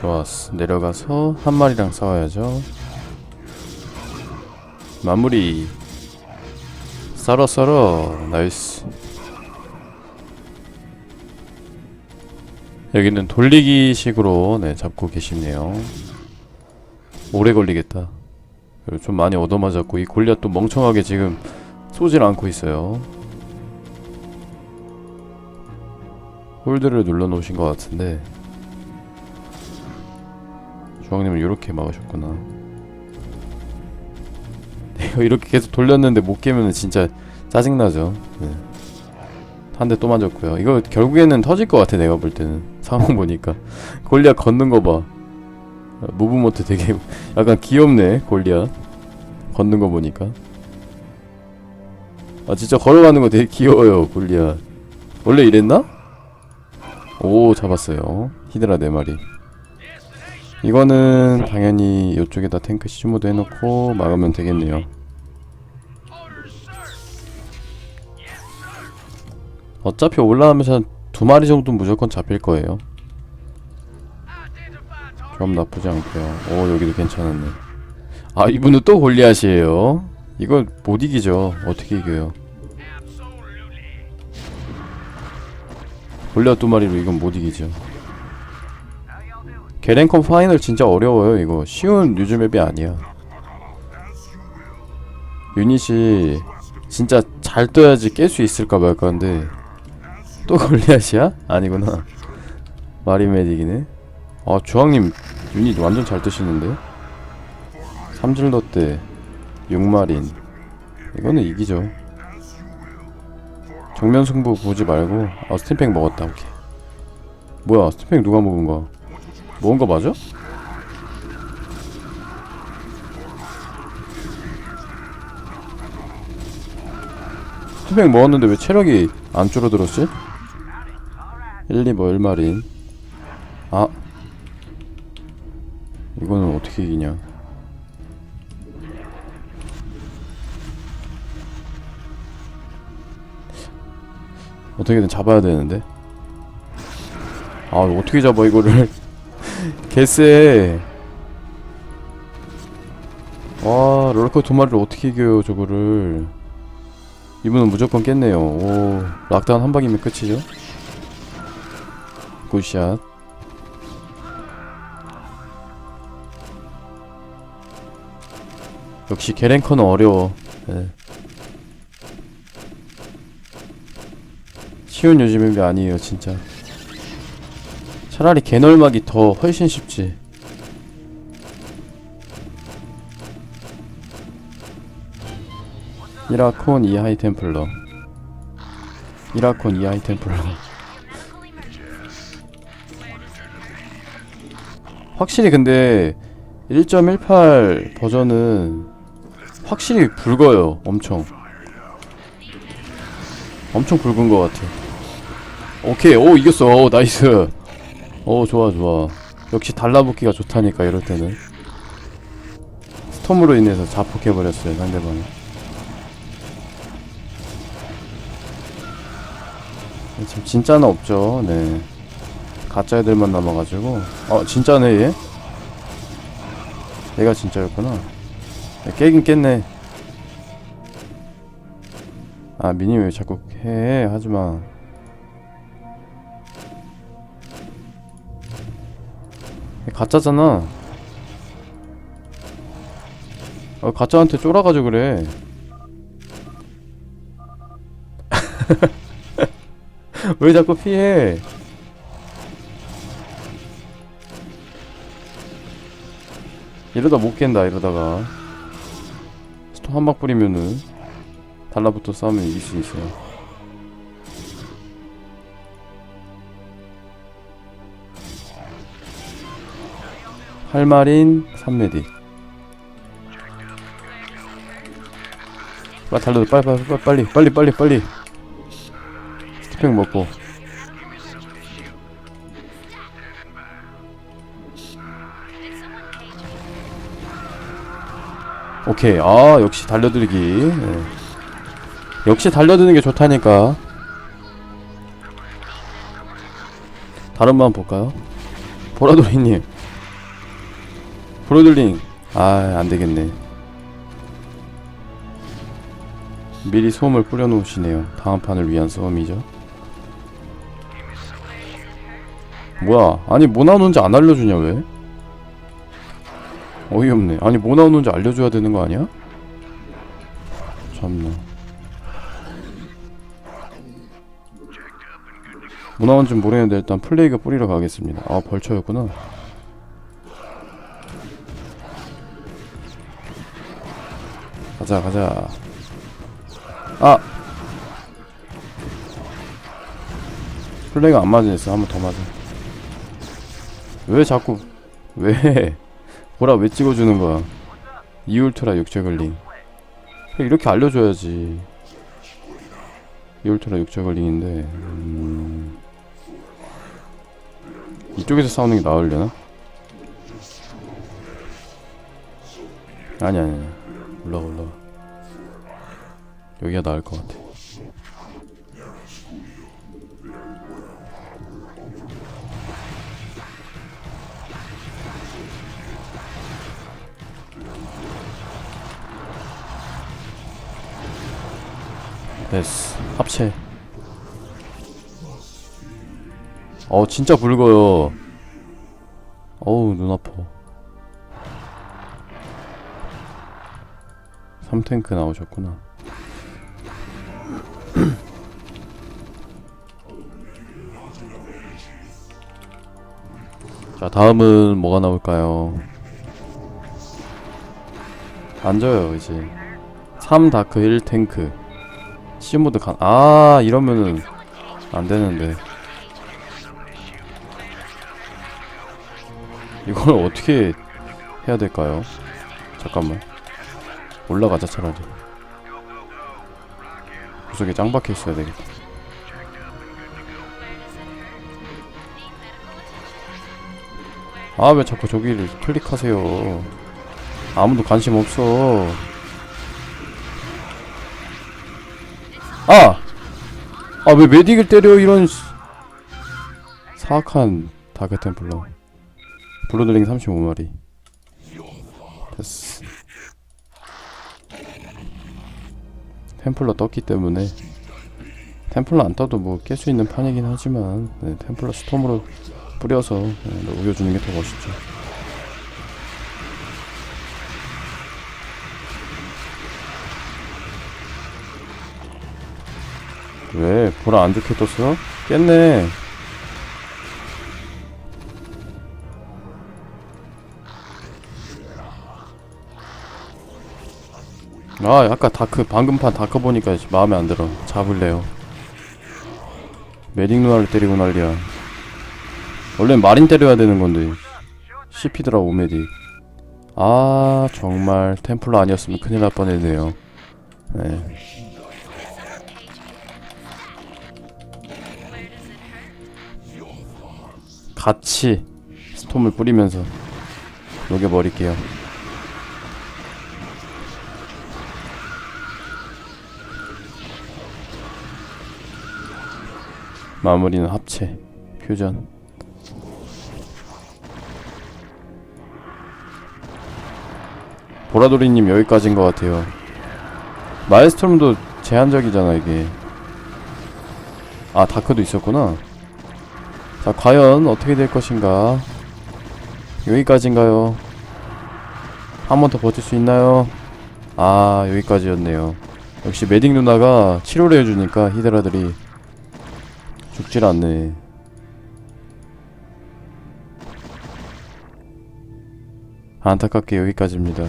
좋았어. 내려가서 한 마리랑 싸워야죠. 마무리. 썰어 썰어. 나이스. 여기는 돌리기 식으로 네, 잡고 계시네요. 오래 걸리겠다. 그리고 좀 많이 얻어맞았고 이 골리앗 또 멍청하게 지금 쏘질 않고 있어요. 홀드를 눌러 놓으신 것 같은데 주황님은 이렇게 막으셨구나. 이거 이렇게 계속 돌렸는데 못 깨면은 진짜 짜증나죠. 네. 한대 또 맞았고요. 이거 결국에는 터질 것 같아 내가 볼 때는 상황 보니까 골리앗 걷는 거 봐. 무브모트 되게 약간 귀엽네 골리앗 걷는 거 보니까. 아 진짜 걸어가는 거 되게 귀여워요 골리앗. 원래 이랬나? 오 잡았어요. 히드라 네 마리. 이거는 당연히 이쪽에다 탱크 시즈모드 해놓고 막으면 되겠네요. 어차피 올라가면서 한두 마리 정도 무조건 잡힐 거예요. 좀 나쁘지 않고요. 오 여기도 괜찮았네. 아 이분은 또 골리앗이에요. 이거 못 이기죠. 어떻게 이겨요? 골리앗 두 마리로 이건 못 이기죠. 게렌컴 파이널 진짜 어려워요 이거. 쉬운 유즈 맵이 아니야. 유닛이 진짜 잘 떠야지 깰 수 있을까 말까 한데 또 골리앗이야? 아니구나. 마리메딕이네. 아 주황님 유닛 완전 잘 뜨시는데? 삼질러 때 6마린. 이거는 이기죠. 정면 승부 보지 말고 아 스팀팩 먹었다 오케이. 뭐야 스팀팩 누가 먹은 거야 거 맞아? 스팀팩 먹었는데 왜 체력이 안 줄어들었지? 1, 2, 뭐 1마린 아. 이거는 어떻게 이기냐? 어떻게든 잡아야 되는데? 아 어떻게 잡아 이거를 개쎄. 와 롤러코 두 마리를 어떻게 이겨요 저거를. 이분은 무조건 깼네요. 오 락다운 한 방이면 끝이죠? 굿샷. 역시 게랭커는 어려워. 네. 쉬운 요즘맵이 아니에요 진짜 차라리 개널막이 더 훨씬 쉽지. 이라콘 이하이 템플러. 이라콘 이하이 템플러. 확실히 근데 1.18 버전은 확실히 붉어요 엄청. 엄청 붉은 것 같아. 오케이 오 이겼어. 오 나이스 오 좋아 좋아. 역시 달라붙기가 좋다니까 이럴 때는. 스톰으로 인해서 자폭해버렸어요 상대방이. 지금 진짜는 없죠. 네. 가짜 애들만 남아가지고. 어 진짜네 얘? 얘가 진짜였구나. 야, 깨긴 깼네. 아 미니 왜 자꾸 해? 하지마 가짜잖아. 어, 가짜한테 쫄아가지고 그래. 왜 자꾸 피해? 이러다 못 깬다 이러다가. 스톱 한방 뿌리면은 달라붙어 싸우면 이길 수 있어요 할마린 3메딕 빨리 달려도 빨리 빨리 빨리 빨리 빨리. 스티팩 먹고. 오케이. 아 역시 달려들기. 네. 역시 달려드는 게 좋다니까. 다른 번 볼까요? 보라돌이님 브로들링. 아 안되겠네. 미리 소음을 뿌려놓으시네요. 다음 판을 위한 소음이죠. 뭐야? 아니 뭐 나오는지 안 알려주냐 왜? 어이없네. 아니 뭐 나오는지 알려줘야 되는 거 아니야? 참나. 뭐 나오는지 모르겠는데 일단 플레이가 뿌리러 가겠습니다. 아 벌처였구나 가자 가자. 아! 플레이가 안 맞으겠어 한번 더 맞아. 왜 자꾸 왜? 보라 왜 찍어주는 거야? 이울트라 육체걸링 이렇게 알려줘야지. 이울트라 육체걸링인데 음... 이쪽에서 싸우는 게 나으려나? 아니 아니 아니. 올라가 올라가 여기가 나을 것 같아. 됐어. 합체. 어 진짜 붉어요. 어우 눈 아파. 3탱크 나오셨구나 자 다음은 뭐가 나올까요 앉아요 이제 3 다크 1 탱크 시모드 간, 아, 이러면은 안 되는데. 이걸 어떻게 해야 될까요? 잠깐만. 올라가자, 차라리. 구석에 짱 박혀 있어야 되겠다. 아, 왜 자꾸 저기를 클릭하세요? 아무도 관심 없어. 아! 아 왜 메딕을 때려 이런 씨- 사악한 다크템플러 블루드링 35마리 됐어 템플러 떴기 때문에 템플러 안 떠도 뭐 깰 수 있는 판이긴 하지만 네, 템플러 스톰으로 뿌려서 네, 녹여주는 게 더 멋있죠 왜? 보라 안 좋게 떴어? 깼네. 아, 아까 다크, 방금 판 다크 보니까 마음에 안 들어. 잡을래요. 메딕 누나를 때리고 난리야. 원래는 마린 때려야 되는 건데. CP더라, 오메딕. 아, 정말 템플러 아니었으면 큰일 날 뻔했네요. 네. 같이 스톰을 뿌리면서 녹여버릴게요. 마무리는 합체, 퓨전. 보라돌이님 여기까지인 것 같아요. 마일스톰도 제한적이잖아 이게. 아 다크도 있었구나. 자, 과연 어떻게 될 것인가? 여기까지인가요? 한 번 더 버틸 수 있나요? 아, 여기까지였네요. 역시 메딕 누나가 치료를 해주니까 히드라들이 죽질 않네. 안타깝게 여기까지입니다.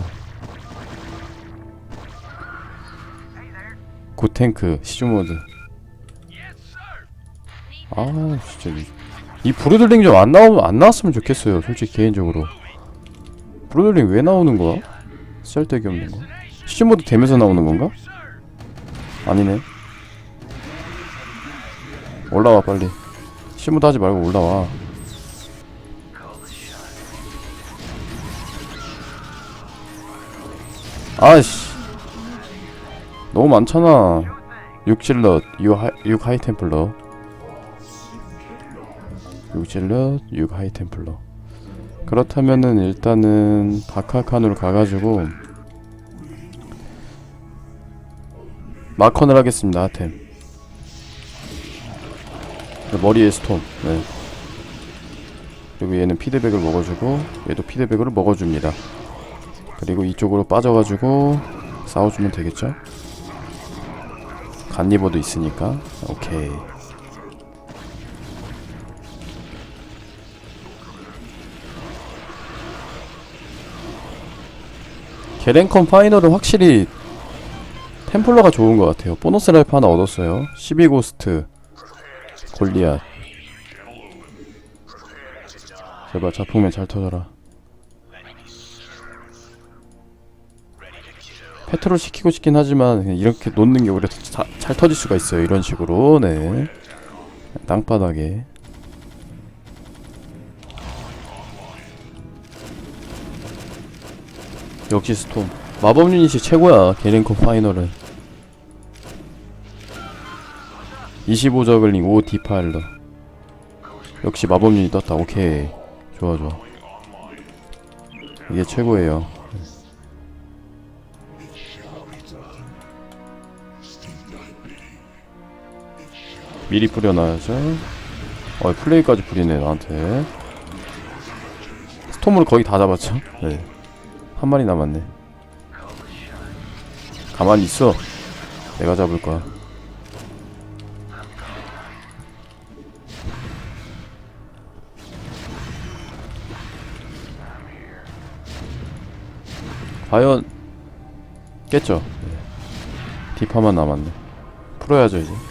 고탱크 시즈모드. 아, 진짜 이, 이 브루들링 좀 안 나오면 안 나왔으면 좋겠어요. 솔직히 개인적으로. 브루들링 왜 나오는 거야? 쓸데기 없는 거. 시즈모드 되면서 나오는 건가? 아니네. 올라와 빨리. 시즈모드 하지 말고 올라와. 아이씨. 너무 많잖아. 6질럿, 6 하이, 6 하이템플러. 6질럿, 6 하이템플러. 그렇다면은 일단은 바카칸으로 가가지고 마컨을 하겠습니다 하템 머리에 스톰 네. 그리고 얘는 피드백을 먹어주고 얘도 피드백을 먹어줍니다 그리고 이쪽으로 빠져가지고 싸워주면 되겠죠 간니버도 있으니까 오케이 게렌컨 파이널은 확실히 템플러가 좋은 것 같아요. 보너스 랄프 하나 얻었어요. 12고스트 골리앗 제발 자폭면 잘 터져라. 페트롤 시키고 싶긴 하지만 이렇게 놓는 게 오히려 자, 잘 터질 수가 있어요. 이런 식으로. 네. 땅바닥에. 역시 스톰. 마법 유닛이 최고야 게링컨 파이널은. 25 저글링 5 디파일러. 역시 마법 유닛 떴다. 오케이. 좋아 좋아. 이게 최고예요 미리 뿌려놔야죠. 어 플레이까지 뿌리네 나한테. 스톰으로 거의 다 잡았죠? 네. 한 마리 남았네. 가만히 있어. 내가 잡을 거야. 과연 깼죠? 네. 디파만 남았네. 풀어야죠 이제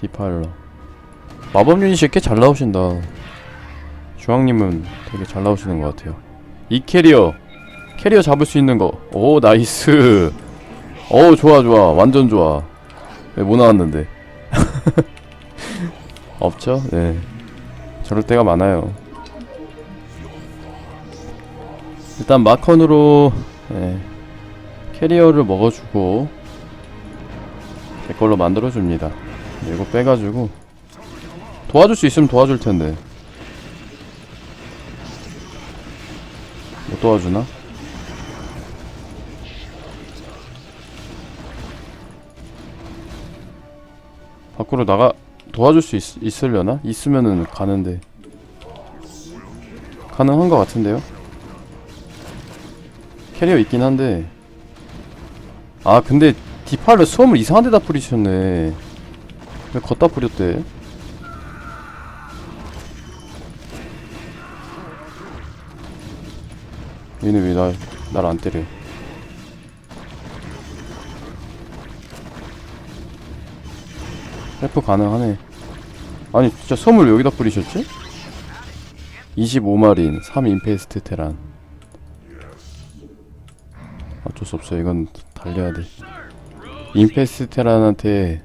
디파일러 마법 유닛이 꽤 잘 나오신다 주황님은 되게 잘 나오시는 것 같아요 이 캐리어 캐리어 잡을 수 있는 거. 오 나이스. 오 좋아 좋아 완전 좋아. 왜못 나왔는데? 없죠? 네. 저럴 때가 많아요. 일단 마컨으로 네. 캐리어를 먹어주고 제 걸로 만들어줍니다. 이거 빼가지고 도와줄 수 있으면 도와줄 텐데 못 도와주나? 밖으로 나가 도와줄 수 있, 있으려나? 있으면은 가는데 가능한 것 같은데요? 캐리어 있긴 한데 아 근데 디파를 수험을 이상한 데다 뿌리셨네 왜 걷다 뿌렸대? 얘네 왜 날, 날 안 때려? 헬프 가능하네. 아니 진짜 왜 여기다 뿌리셨지? 25마린 3 임페스트 테란. 어쩔 수 없어. 이건 달려야 돼. 임페스트 테란한테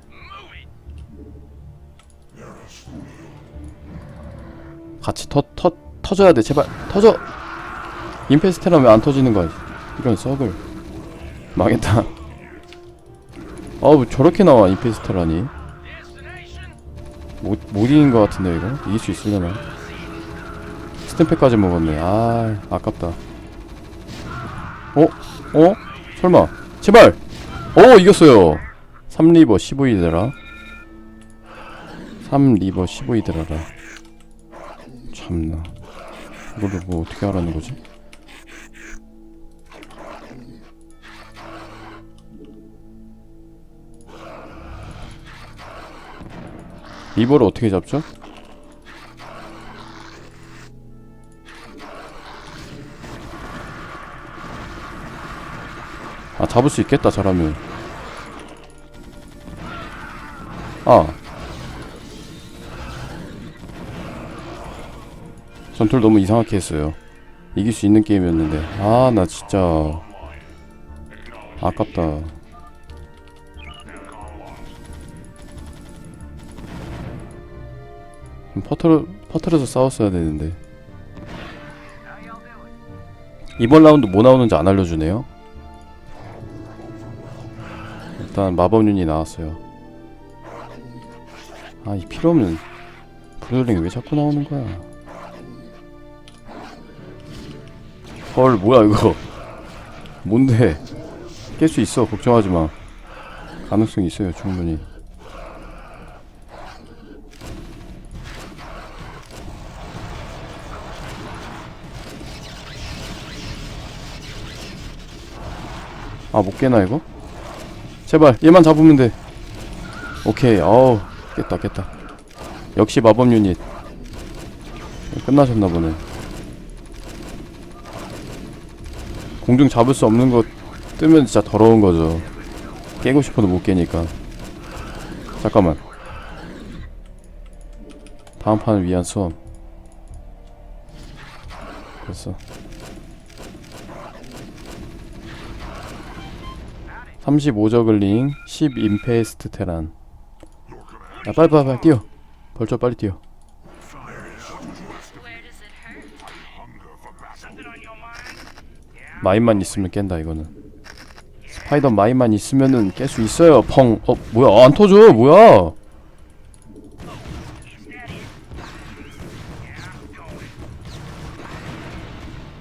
같이 터, 터, 터져야 돼. 제발 터져! 임페스트 테란 왜안 터지는 거야. 이런 썩을. 망했다. 어우 저렇게 나와 임페스트 테란이 못, 못 이긴 것 같은데 이거? 이길 수 있으려나? 스탬프까지 먹었네. 아 아깝다. 어? 어? 설마. 제발! 오 이겼어요. 3리버 15이더라. 3리버 15이더라라 참나 이거를 뭐 어떻게 하라는 거지? 리버를 어떻게 잡죠? 아 잡을 수 있겠다 잘하면 아 전투를 너무 이상하게 했어요 이길 수 있는 게임이었는데 아 나 진짜 아깝다 퍼트려 퍼트려서 싸웠어야 되는데 이번 라운드 뭐 나오는지 안 알려주네요. 일단 마법 윤이 나왔어요. 아 이 필요 없는 브로들링이 왜 자꾸 나오는 거야? 헐 뭐야 이거. 뭔데? 깰 수 있어 걱정하지 마. 가능성이 있어요 충분히. 아 못 깨나 이거? 제발 얘만 잡으면 돼. 오케이 어우 깼다 깼다. 역시 마법 유닛. 끝나셨나 보네 공중 잡을 수 없는 거 뜨면 진짜 더러운 거죠. 깨고 싶어도 못 깨니까. 잠깐만. 다음 판을 위한 수업 됐어. 35 저글링 10 임페스트 테란. 야 빨리 빨리 빨리 뛰어. 벌써 빨리 뛰어 마인만 있으면 깬다 이거는. 스파이더 마인만 있으면은 깰 수 있어요 펑. 어 뭐야? 안 터져 뭐야?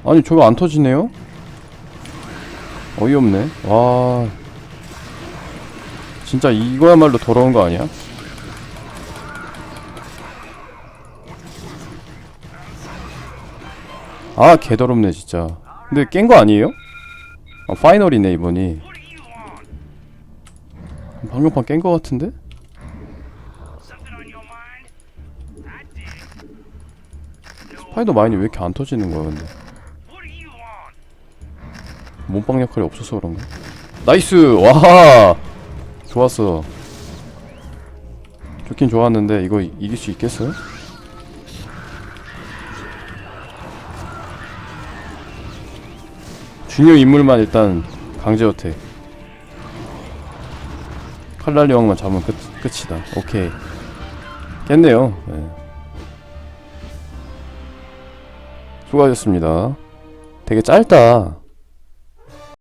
아니 저거 안 터지네요? 어이없네. 와. 진짜 이거야말로 더러운 거 아니야? 아 개더럽네 진짜 근데 깬 거 아니에요? 아 파이널이네 이번이 방금 판 깬 거 같은데? 스파이더 마인이 왜 이렇게 안 터지는 거야 근데 몸빵 역할이 없어서 그런가? 나이스! 와! 좋았어 좋긴 좋았는데 이거 이- 이길 수 있겠어요? 중요 인물만 일단 강제 어택 칼날 여왕만 잡으면 끝, 끝이다. 오케이. 깼네요. 네. 수고하셨습니다. 되게 짧다